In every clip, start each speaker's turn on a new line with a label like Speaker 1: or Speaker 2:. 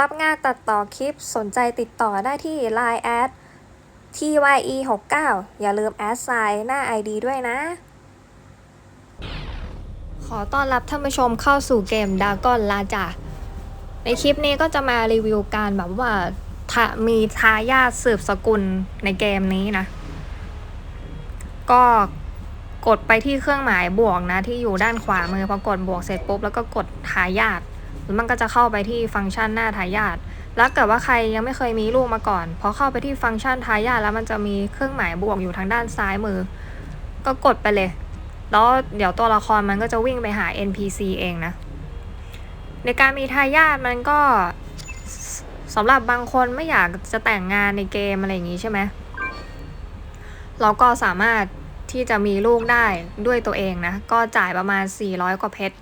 Speaker 1: รับงานตัดต่อคลิปสนใจติดต่อได้ที่ Line แอด tye69 อย่าลืมแอดไซน์หน้า ID ด้วยนะ ขอต้อนรับท่านผู้ชมเข้าสู่เกมดากอนลาจ่าในคลิปนี้ก็จะมารีวิวการแบบว่าามีทายาทสืบสกุลในเกมนี้นะ ก็กดไปที่เครื่องหมายบวกนะ ที่อยู่ด้านขวามือพอกดบวกเสร็จปุ๊บแล้วก็กดทายาท แล้วมันก็จะเข้าไปที่ฟังก์ชันหน้าทายาทแล้วเกิดว่าใครยังไม่เคยมีลูกมาก่อนพอเข้าไปที่ฟังก์ชันทายาทแล้วมันจะมีเครื่องหมายบวกอยู่ทางด้านซ้ายมือ ก็กดไปเลย แล้วเดี๋ยวตัวละครมันก็จะวิ่งไปหา NPC เองนะ ในการมีทายาทมันก็สสำหรับบางคนไม่อยากจะแต่งงานในเกมอะไรอย่างนี้ใช่ไหมเราก็สามารถที่จะมีลูกได้ด้วยตัวเองนะ ก็จ่ายประมาณ 400 กว่าเพชร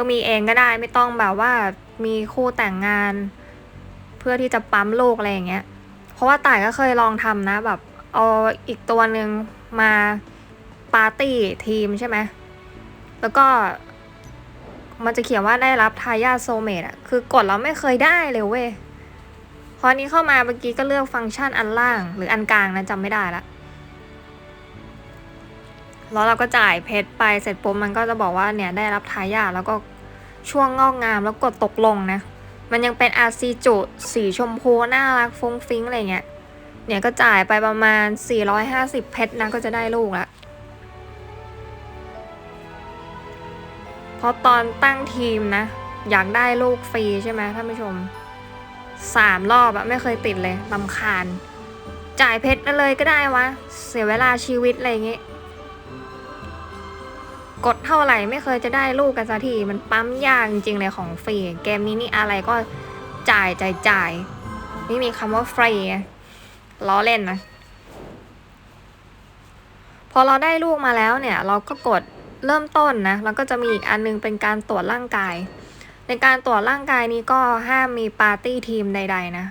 Speaker 1: ก็มีเองก็ได้ไม่ต้องแบบว่ามีคู่แต่งงาน เพื่อที่จะปั๊มลูกอะไรอย่างเงี้ย เพราะว่าต่ายก็เคยลองทำนะ แบบเอาอีกตัวหนึ่งมาปาร์ตี้ทีมใช่ไหมแล้วก็มันจะเขียนว่าได้รับทายาทโซเมตอะคือกดแล้วไม่เคยได้เลยเว้ย พอนี้เข้ามาเมื่อกี้ก็เลือกฟังก์ชันอันล่าง หรืออันกลางนะจำไม่ได้ละ แล้วเราก็จ่ายเพชรไปเสร็จปุ๊บมันก็จะบอกว่าเนี่ยได้รับทายาทแล้วก็ ช่วงงอกงามแล้วกดตกลงนะ มันยังเป็นอาซีจุสีชมพูน่ารักฟุ้งฟิ้งอะไรเงี้ย เนี่ยก็จ่ายไปประมาณ 450 เพชรนะก็จะได้ลูกละเพราะตอนตั้งทีมนะ อยากได้ลูกฟรีใช่ไหมท่านผู้ชมสามรอบอะไม่เคยติดเลยลำคาญ จ่ายเพชรนั่นเลยก็ได้วะ เสียเวลาชีวิตอะไรอย่างงี้ กดเท่าไหร่ไม่เคยจะได้ลูกกันสักทีมันปั๊มยากจริงๆเลยของฟรีเกมนี้นี่อะไรก็จ่ายจ่ายจ่ายไม่มีคำว่าฟรีล้อเล่นนะ พอเราได้ลูกมาแล้วเนี่ย เราก็กดเริ่มต้นนะแล้วก็จะมีอีกอันนึงเป็นการตรวจร่างกาย ในการตรวจร่างกายนี้ก็ห้ามมีปาร์ตี้ทีมใด ๆ นะ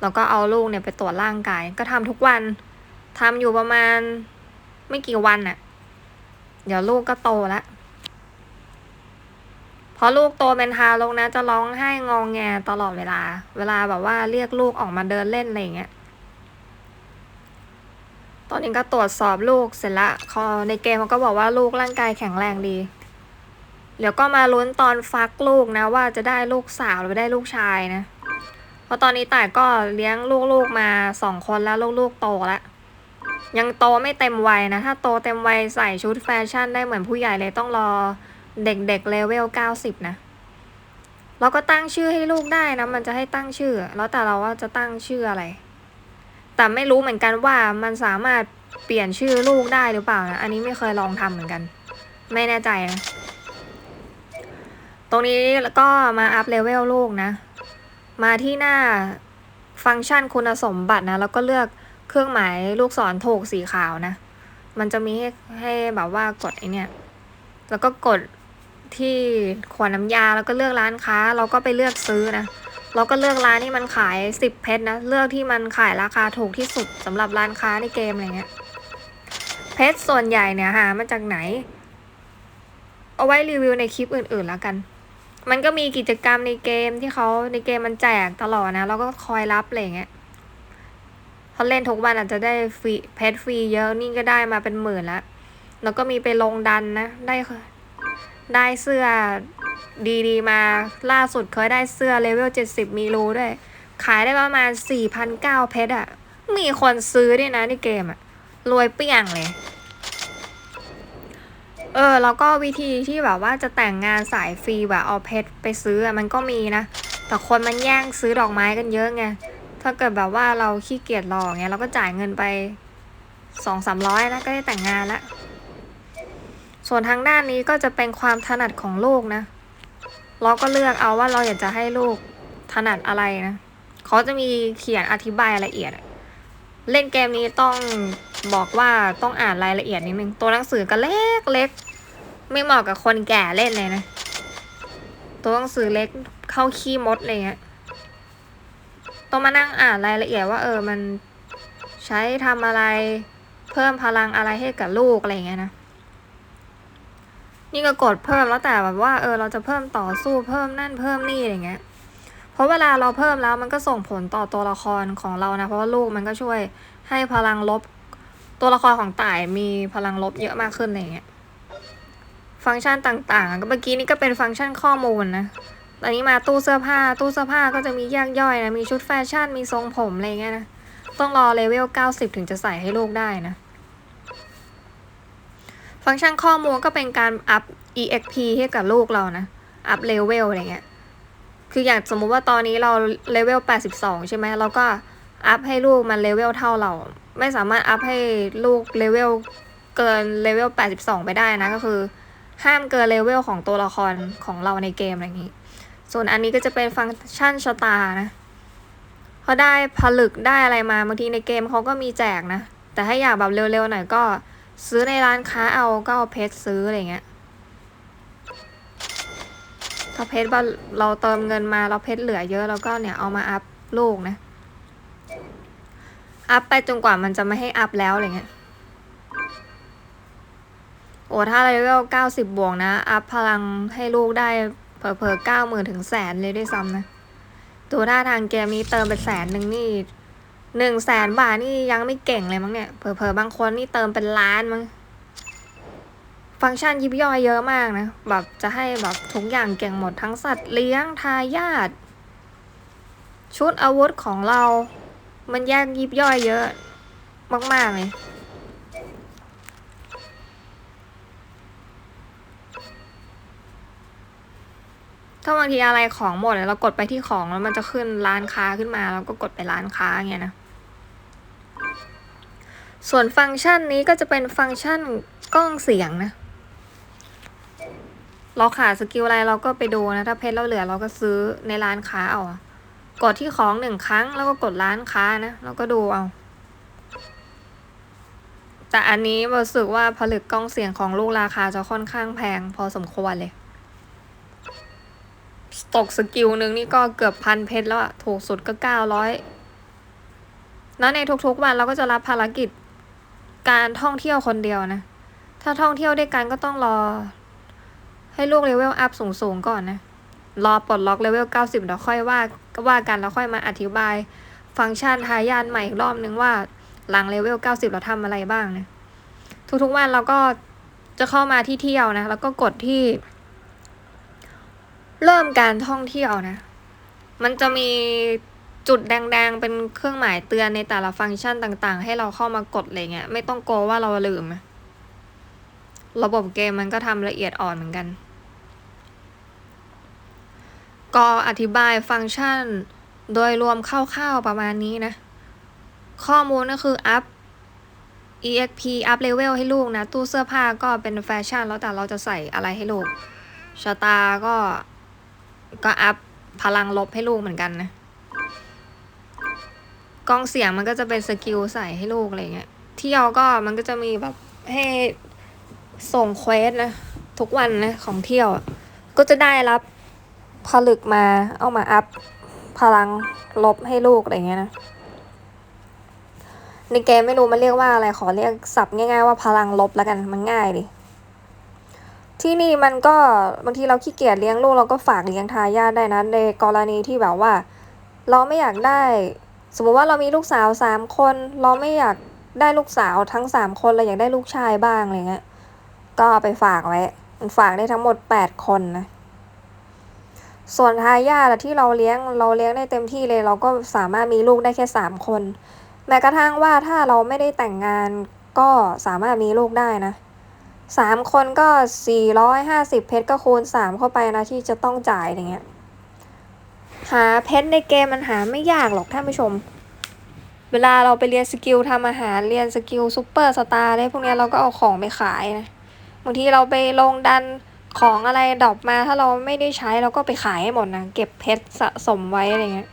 Speaker 1: แล้วก็เอาลูกเนี่ยไปตรวจร่างกาย ก็ทำทุกวันทำอยู่ประมาณไม่กี่วันน่ะ เดี๋ยวลูกก็โตแล้วพอลูกโตเป็นทารกนะ จะร้องไห้งองแงตลอดเวลา เวลาแบบว่าเรียกลูกออกมาเดินเล่นอะไรอย่างเงี้ย ตอนนี้ก็ตรวจสอบลูกเสร็จละเขาในเกมเขาก็บอกว่าลูกร่างกายแข็งแรงดี เดี๋ยวก็มาลุ้นตอนฟักลูกนะ ว่าจะได้ลูกสาวหรือได้ลูกชายนะ เพราะตอนนี้ต่ายก็เลี้ยงลูกๆมาสองคนแล้วลูกๆโตแล้ว ยังโตไม่เต็มวัยนะ ถ้าโตเต็มวัยใส่ชุดแฟชั่นได้เหมือนผู้ใหญ่เลยต้องรอเด็กๆเลเวลเก้าสิบนะเราก็ตั้งชื่อให้ลูกได้นะ มันจะให้ตั้งชื่อ แล้วแต่เราว่าจะตั้งชื่ออะไร แต่ไม่รู้เหมือนกันว่ามันสามารถเปลี่ยนชื่อลูกได้หรือเปล่านะ อันนี้ไม่เคยลองทำเหมือนกัน ไม่แน่ใจนะ ตรงนี้ก็มาอัพเลเวลลูกนะ มาที่หน้าฟังก์ชันคุณสมบัตินะ แล้วก็เลือก เครื่องหมายลูกศรถูกสีขาวนะ มันจะมีให้ให้แบบว่ากดไอเนี่ย แล้วก็กดที่ขวดน้ำยาแล้วก็เลือกร้านค้า เราก็ไปเลือกซื้อนะ เราก็เลือกร้านที่มันขายสิบเพชรนะ เลือกที่มันขายราคาถูกที่สุดสำหรับร้านค้าในเกมอะไรเงี้ย เพชรส่วนใหญ่เนี่ยหามาจากไหน เอาไว้รีวิวในคลิปอื่นๆแล้วกัน มันก็มีกิจกรรมในเกมที่เขาในเกมมันแจกตลอดนะแล้วก็คอยรับอะไรเงี้ย พอเล่นทุกวันอาจจะได้ฟรีเพชรฟรีเยอะนี่ก็ได้มาเป็นหมื่นล้วแล้วก็มีไปลงดันนะ ได้ได้เสื้อดีๆ มาล่าสุดเคยได้เสื้อเลเวลเจ็ดสิบมีรูด้วย ขายได้ประมาณสี่พันเก้าเพชรอะมีคนซื้อด้วยนะในเกมอะรวยเปี้ยงเลย เออ แล้วก็วิธีที่แบบว่าจะแต่งงานสายฟรีแบบเอาเพชรไปซื้ออะมันก็มีนะ แต่คนมันแย่งซื้อดอกไม้กันเยอะไง ถ้าเกิดแบบว่าเราขี้เกียจรอเงี้ยเราก็จ่ายเงินไปสองสามร้อยนะก็ได้แต่งงานละส่วนทางด้านนี้ก็จะเป็นความถนัดของลูกนะ เราก็เลือกเอาว่าเราอยากจะให้ลูกถนัดอะไรนะเขาจะมีเขียนอธิบายละเอียด เล่นเกมนี้ต้องบอกว่าต้องอ่านรายละเอียดนิดนึง ตัวหนังสือก็เล็กเล็กไม่เหมาะกับคนแก่เล่นเลยนะ ตัวหนังสือเล็กเข้าขี้มดเลยเงี้ย ต้องมานั่งอ่านรายละเอียดว่าเออมันใช้ทำอะไรเพิ่มพลังอะไรให้กับลูกอะไรเงี้ยนะ นี่ก็กดเพิ่มแล้วแต่แบบว่าเออเราจะเพิ่มต่อสู้เพิ่มนั่นเพิ่มนี่อะไรเงี้ย เพราะเวลาเราเพิ่มแล้วมันก็ส่งผลต่อตัวละครของเรานะ เพราะว่าลูกมันก็ช่วยให้พลังลบ ตัวละครของต่ายมีพลังลบเยอะมากขึ้นอะไรเงี้ย ฟังก์ชันต่างๆก็เมื่อกี้นี่ก็เป็นฟังก์ชันข้อมูลนะ ตอนนี้มาตู้เสื้อผ้า ตู้เสื้อผ้าก็จะมีแยกย่อยนะ มีชุดแฟชั่น มีทรงผมอะไรเงี้ยนะ ต้องรอเลเวล 90 ถึงจะใส่ให้ลูกได้นะ ฟังก์ชันข้อมูลก็เป็นการอัพ exp ให้กับลูกเรานะ อัพเลเวลอะไรเงี้ย คืออย่างสมมุติว่าตอนนี้เราเลเวล 82 ใช่ไหมเราก็อัพให้ลูกมันเลเวลเท่าเรา ไม่สามารถอัพให้ลูกเลเวลเกินเลเวล 82 ไปได้นะ ก็คือ ห้ามเกินเลเวลของตัวละครของเราในเกมอะไรอย่างนี้ ส่วนอันนี้ก็จะเป็นฟังก์ชันชะตานะพอได้ผลึกได้อะไรมาบางทีในเกมเขาก็มีแจกนะ แต่ถ้าอยากแบบเร็วๆหน่อยก็ซื้อในร้านค้าเอาก็เอาเพชรซื้ออะไรเงี้ยถ้าเพชรว่าเราเติมเงินมาเราเพชรเหลือเยอะแล้วก็เนี่ยเอามาอัพลูกนะ อัพไปจนกว่ามันจะไม่ให้อัพแล้วอะไรเงี้ย โอ้ถ้าเลเวลเก้าสิบบวกนะ อัพพลังให้ลูกได้เผลอๆเก้าหมื่นถึงแสนเลยด้วยซ้ำนะ ตัวท่าทางเกมนี้เติมไปแสนหนึ่งนี่หนึ่งแสนบาทนี่ยังไม่เก่งเลยมั้งเนี่ยเผลอๆบางคนนี่เติมเป็นล้านมั้งฟังก์ชันยิบย่อยเยอะมากนะ แบบจะให้แบบทุกอย่างเก่งหมดทั้งสัตว์เลี้ยงทายาทชุดอาวุธของเรา มันแยกยิบย่อยเยอะ มากๆเลย ถ้าบางทีอะไรของหมดอะเรากดไปที่ของแล้วมันจะขึ้นร้านค้าขึ้นมาเราก็กดไปร้านค้าอย่างเงี้ยนะ ส่วนฟังก์ชันนี้ก็จะเป็นฟังก์ชันกล้องเสียงนะ เราขาดสกิลอะไรเราก็ไปดูนะ ถ้าเพชรเราเหลือเราก็ซื้อในร้านค้าเอากดที่ของหนึ่งครั้งแล้วก็กดร้านค้านะแล้วก็ดูเอาแต่อันนี้รู้สึกว่าผลึกกล้องเสียงของลูกราคาจะค่อนข้างแพงพอสมควรเลย ตกสกิลหนึ่งนี่ก็เกือบพันเพชรแล้วอะถูกสุดก็เก้าร้อยแล้วในทุกๆวันเราก็จะรับภารกิจการท่องเที่ยวคนเดียวนะ ถ้าท่องเที่ยวด้วยกันก็ต้องรอ ให้ลูกเลเวลอัพสูงๆก่อนนะ รอปลดล็อกเลเวลเก้าสิบเดี๋ยวค่อยว่าก็ว่ากันแล้วค่อยมาอธิบาย ฟังก์ชันทายานใหม่อีกรอบนึงว่าหลังเลเวลเก้าสิบเราทำอะไรบ้างนะ ทุกๆวันเราก็จะเข้ามาที่เที่ยวนะ แล้วก็กดที่ เริ่มการท่องเที่ยวนะ มันจะมีจุดแดงๆ เป็นเครื่องหมายเตือนในแต่ละฟังก์ชันต่างๆ ให้เราเข้ามากดอะไรเงี้ย ไม่ต้องกลัวว่าเราลืม ระบบเกมมันก็ทำละเอียดอ่อนเหมือนกัน ก็อธิบายฟังก์ชันโดยรวมคร่าวๆประมาณนี้นะ ข้อมูลก็คืออัพ exp อัพเลเวลให้ลูกนะ ตู้เสื้อผ้าก็เป็นแฟชั่น แล้วแต่เราจะใส่อะไรให้ลูกชะตาก็ ก็อัพพลังลบให้ลูกเหมือนกันนะกองเสียงมันก็จะเป็นสกิลใส่ให้ลูกอะไรเงี้ยเที่ยวก็มันก็จะมีแบบให้ส่งเควสนะทุกวันนะของเที่ยว ก็จะได้รับผลึกมาเอามาอัพพลังลบให้ลูกอะไรเงี้ยนะในเกมไม่รู้มันเรียกว่าอะไรขอเรียกศัพท์ง่ายๆว่าพลังลบแล้วกันมันง่ายดิ ที่นี่มันก็บางทีเราขี้เกียจเลี้ยงลูกเราก็ฝากเลี้ยงทายาทได้นะในกรณีที่แบบว่า เราไม่อยากได้ สมมติว่าเรามีลูกสาวสามคน เราไม่อยากได้ลูกสาวทั้งสามคนเราอยากได้ลูกชายบ้างอะไรเงี้ยก็เอาไปฝากไว้มันฝากได้ทั้งหมดแปดคนนะส่วนทายาทที่เราเลี้ยงเราเลี้ยงได้เต็มที่เลยเราก็สามารถมีลูกได้แค่สามคน แม้กระทั่งว่าถ้าเราไม่ได้แต่งงานก็สามารถมีลูกได้นะ สามคนก็สี่ร้อยห้าสิบเพชรก็คูณสามเข้าไปนะที่จะต้องจ่ายอย่างเงี้ย หาเพชรในเกมมันหาไม่ยากหรอกท่านผู้ชม เวลาเราไปเรียนสกิลทำอาหารเรียนสกิลซูเปอร์สตาร์อะไรพวกเนี้ยเราก็เอาของไปขายนะบางทีเราไปลงดันของอะไรดอปมาถ้าเราไม่ได้ใช้เราก็ไปขายให้หมดนะเก็บเพชรสะสมไว้อะไรเงี้ย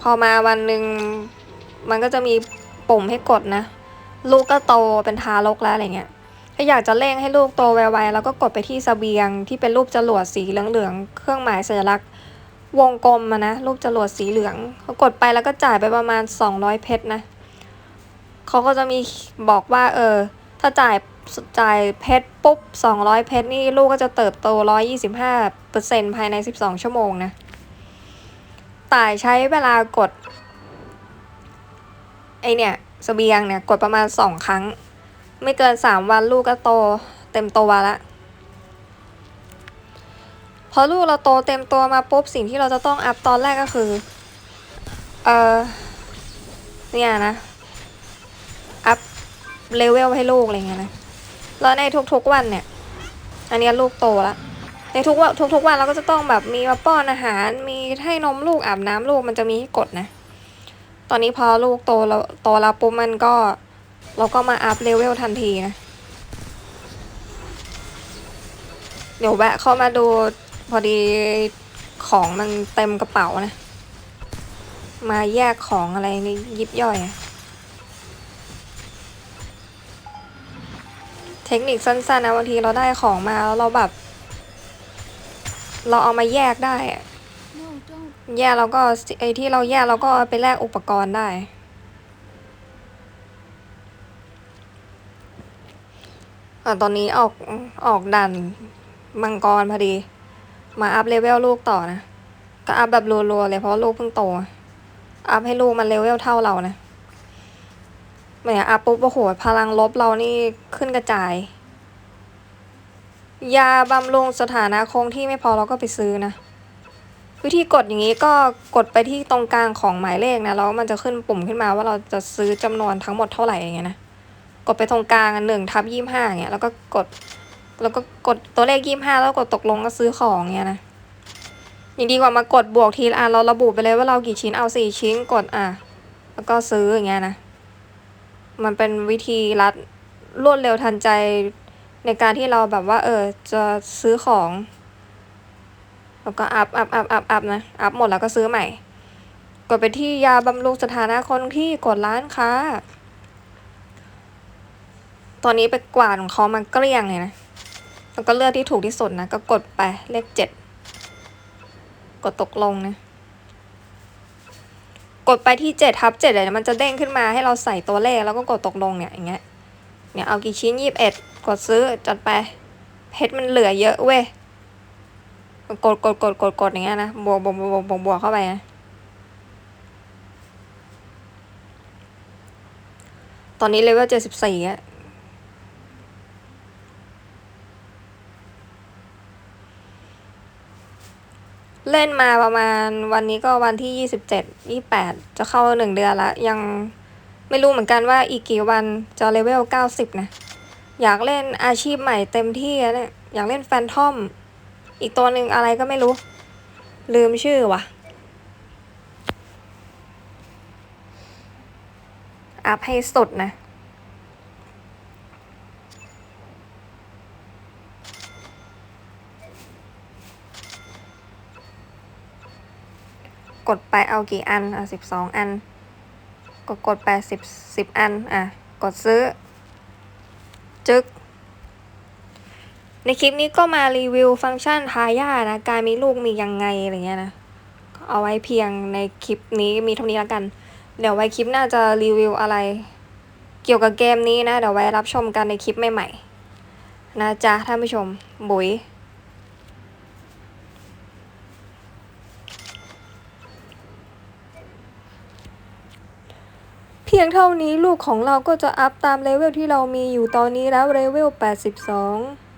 Speaker 1: พอมาวันหนึ่งมันก็จะมี ปุ่มให้กดนะ ลูกก็โตเป็นทารกแล้วอะไรเงี้ยถ้าอยากจะเร่งให้ลูกโตไวๆแล้วก็กดไปที่เสบียง ที่เป็นรูปจรวดสีเหลืองๆเครื่องหมายสัญลักษณ์ วงกลมอะนะรูปจรวดสีเหลืองเขากดไปแล้วก็จ่ายไปประมาณ 200 เพชรนะเขาก็จะมีบอกว่าเออถ้าจ่ายจ่ายเพชรปุ๊บ 200 เพชรนี่ลูกก็จะเติบโต 125เปอร์เซ็นภายใน 12 ชั่วโมงนะ ต่ายใช้เวลากด ไอเนี่ยสเสบียงเนี่ยกดประมาณ2ครั้ง ไม่เกิน3วันลูกก็โตเต็มตัวละพอลูกเราโตเต็มตัวมาปุ๊บสิ่งที่เราจะต้องอัพตอนแรกก็คือ เออเนี่ยนะ อัพเลเวลให้ลูกอะไรเงี้ยนะแล้วในทุกๆวันเนี่ย อันนี้ลูกโตแล้วในทุกวันทุกๆวันเราก็จะต้องแบบมีมาป้อนอาหาร มีให้นมลูกอาบน้ำลูกมันจะมีให้กดนะ ตอนนี้พอลูกโตแล้วโตแล้วปุ๊บมันก็ เราก็มาอัพเลเวลทันทีนะ เดี๋ยวแวะเข้ามาดูพอดีของมันเต็มกระเป๋านะ มาแยกของอะไรนี่ยิบย่อย เทคนิคสั้นๆนะบางทีเราได้ของมาแล้วเราแบบ เราเอามาแยกได้อะ แยกแล้วก็ไอที่เราแยกเราก็ไปแลกอุปกรณ์ได้ อะตอนนี้ออกออกดันมังกรพอดี มาอัพเลเวลลูกต่อนะ ก็อัพแบบรัวๆเลยเพราะลูกเพิ่งโต อัพให้ลูกมันเลเวลเท่าเรานะเหมือนอัพปุ๊บโอ้โหพลังลบเรานี่ขึ้นกระจาย ยาบำรุงสถานะคงที่ไม่พอเราก็ไปซื้อนะ วิธีกดอย่างนี้ก็กดไปที่ตรงกลางของหมายเลขนะแล้วมันจะขึ้นปุ่มขึ้นมาว่าเราจะซื้อจำนวนทั้งหมดเท่าไหร่อย่างเงี้ยนะกดไปตรงกลางหนึ่งทับยี่ห้าอย่างเงี้ยแล้วก็กด แล้วก็กดตัวเลขยี่ห้าแล้วกดตกลงก็ซื้อของเงี้ยนะยังดีกว่ามากดบวกทีละอันเราระบุไปเลยว่าเรากี่ชิ้นเอาสี่ชิ้นกดอะแล้วก็ซื้ออย่างเงี้ยนะมันเป็นวิธีรัดรวดเร็วทันใจในการที่เราแบบว่า เออจะซื้อของ แล้วก็อัพอัพอัพอัพอัพนะอัพหมดแล้วก็ซื้อใหม่ กดไปที่ยาบำรุงสถานะคนที่กดร้านค้า ตอนนี้ไปกวาดของเขามาเกลี้ยงเลยนะแล้วก็เลือกที่ถูกที่สุดนะ ก็กดไปเลขเจ็ดกดตกลงนะกดไปที่เจ็ดทับเจ็ดเลยนะมันจะเด้งขึ้นมาให้เราใส่ตัวเลขแล้วก็กดตกลงเนี่ยอย่างเงี้ยเนี่ยเอากี่ชิ้นยี่สิบเอ็ดกดซื้อจัดไปเพชรมันเหลือเยอะเว้ย กดกดกดกดกดอย่างเงี้ยนะบวกบวกบวกบวกบวกบวกเข้าไปนะตอนนี้เลเวลเจ็ดสิบสี่อะเล่นมาประมาณวันนี้ก็วันที่ยี่สิบเจ็ดยี่แปดจะเข้าหนึ่งเดือนละยังไม่รู้เหมือนกันว่าอีกกี่วันจะเลเวลเก้าสิบนะ อยากเล่นอาชีพใหม่เต็มที่อะเนี่ย อยากเล่นแฟนทอม อีกตัวหนึ่งอะไรก็ไม่รู้ ลืมชื่อว่ะอัพให้สุดนะ กดไปเอากี่อัน อะสิบสองอัน กดกดไปสิบสิบอัน อะ กดซื้อ จึก ในคลิปนี้ก็มารีวิวฟังก์ชันทายาทนะ การมีลูกมียังไงอะไรเงี้ยนะ เอาไว้เพียงในคลิปนี้มีเท่านี้แล้วกัน เดี๋ยวไว้คลิปหน้าจะรีวิวอะไร เกี่ยวกับเกมนี้นะ เดี๋ยวไว้รับชมกันในคลิปใหม่ๆ นะจ๊ะท่านผู้ชม บุ๋ยเพียงเท่านี้ลูกของเราก็จะอัพตามเลเวลที่เรามีอยู่ตอนนี้แล้วเลเวล 82